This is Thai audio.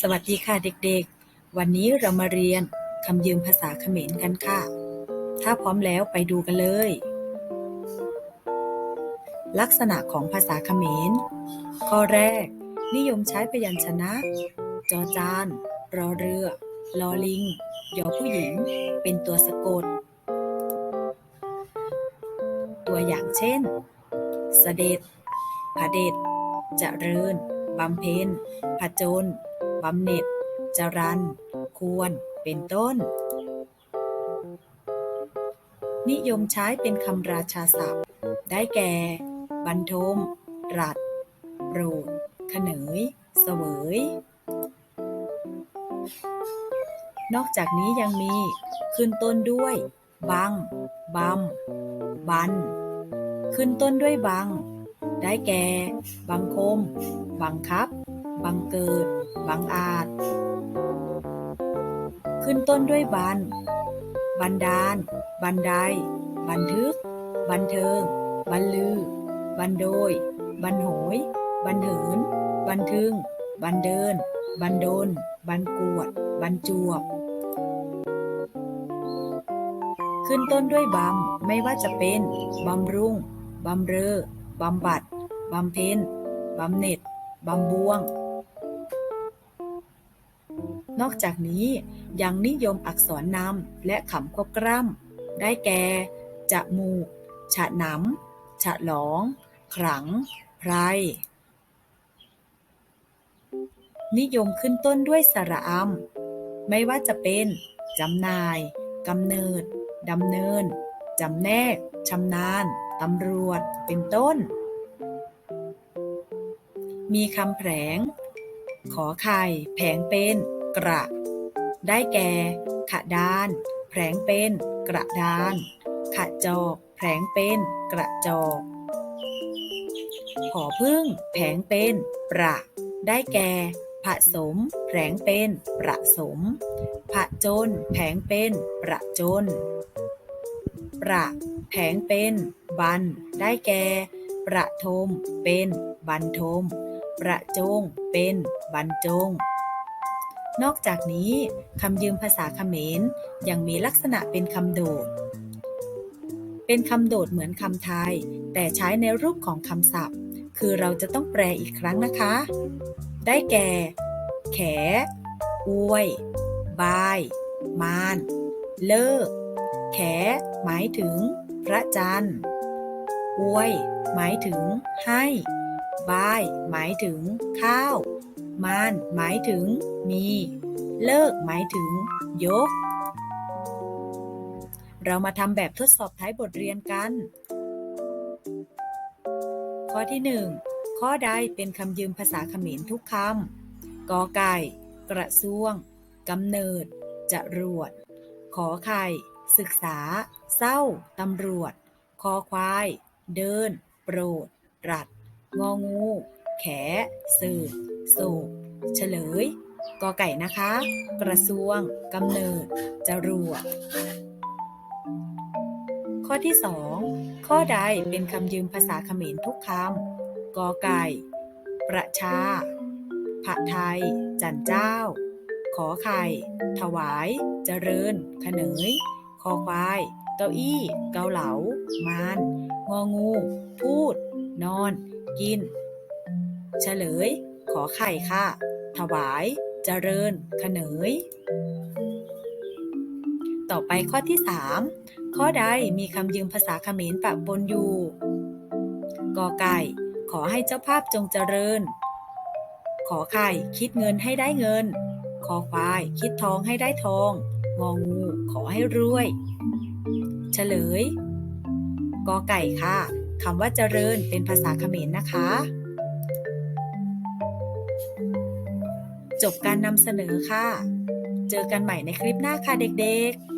สวัสดีค่ะเด็กๆ วันนี้เรามาเรียนคำยืมภาษาเขมรกันค่ะ ถ้าพร้อมแล้วไปดูกันเลย ลักษณะของภาษาเขมร ข้อแรก นิยมใช้พยัญชนะ จอจาน รอเรือ ลอลิง ยอผู้หญิง เป็นตัวสะกด ตัวอย่างเช่น เสด็จผเด็จเจริญบำเพ็ญผจญ บำเหน็จ จรัน ควร เป็นต้น นิยมใช้เป็นคำราชาศัพท์ ได้แก่ บรรทม รัดโปรดเขนย เสวย นอกจากนี้ยังมีขึ้นต้นด้วย บังบำบัน ขึ้นต้นด้วยบัง ได้แก่ บังคม บังคับ บังเกิด บังอาจ ขึ้นต้นด้วยบัน บันดาล บันได บันทึก บันเทิง บันลือ บันโดย บันโหย บันเหิน บันทึง บันเดิน บันโดน บันกวด บันจวบ ขึ้นต้นด้วยบำ ไม่ว่าจะเป็นบำรุง บำเรอบำบัด บำเพ็ญบำเหน็จบำบวง นอกจากนี้ยังนิยมอักษรนำและคำควบกล้ำได้แก่ จะมูก ฉะหนำฉะหลอง ขลัง ไพร นิยมขึ้นต้นด้วยสระอำไม่ว่าจะเป็นจำนายกำเนิดดำเนินจำแนกชำนาญตำรวจ เป็นต้น มีคำแผลง ขอไข่แผงเป็น กระ ได้แก่ ขะดาน แผลงเป็น กระดาน ขะจอก แผลงเป็น กระจอกขอพึ่ง แผงเป็น ประ ได้แก่ ผสม แผลงเป็น ประสม ผจญแผงเป็น ประจน ประ แผงเป็น บัน ได้แก่ ประทม เป็น บันทม ประจง เป็นบรรจง นอกจากนี้คำยืมภาษาเขมรยังมีลักษณะเป็นคำโดด เป็นคำโดดเหมือนคำไทย แต่ใช้ในรูปของคำศัพท์ คือเราจะต้องแปลอีกครั้งนะคะ ได้แก่ แข อวย บาย มาน เลิก แข หมายถึง พระจันทร์ อวย หมายถึงให้ บาย หมายถึง ข้าว มาน หมายถึง มี เลิก หมายถึง ยก เรามาทำแบบทดสอบท้ายบทเรียนกัน ข้อที่ 1 ข้อใดเป็นคำยืมภาษาเขมรทุกคำกอไก่ กระทรวงกำเนิดจรวด ขอไข่ ศึกษา เศร้า ตำรวจ คอควาย เดิน โปรด รัด งองู แข สืบโศกเฉลยกอไก่นะคะ กระทรวงกำเนิดจรวดข้อที่ 2 ข้อใดเป็นคำยืมภาษาเขมรทุกคำกอไก่ ประชาผะไทย จันเจ้า ขอไข่ ถวาย เจริญ ขเนย คอควาย เก้าอี้ เกาเหลา มาน งองู พูด นอน กิน เฉลย ขอไข่ค่ะ ถวาย เจริญขเนย ต่อไปข้อที่ 3 ข้อใดมีคำยืมภาษาเขมรปะปนอยู่กอไก่ ขอให้เจ้าภาพจงเจริญ ขอไข่ คิดเงินให้ได้เงินคอควาย คิดทองให้ได้ทอง งองู ขอให้รวย เฉลยกอไก่ค่ะ คำว่าเจริญเป็นภาษาเขมรนะคะ จบการนำเสนอค่ะ เจอกันใหม่ในคลิปหน้าค่ะเด็กๆ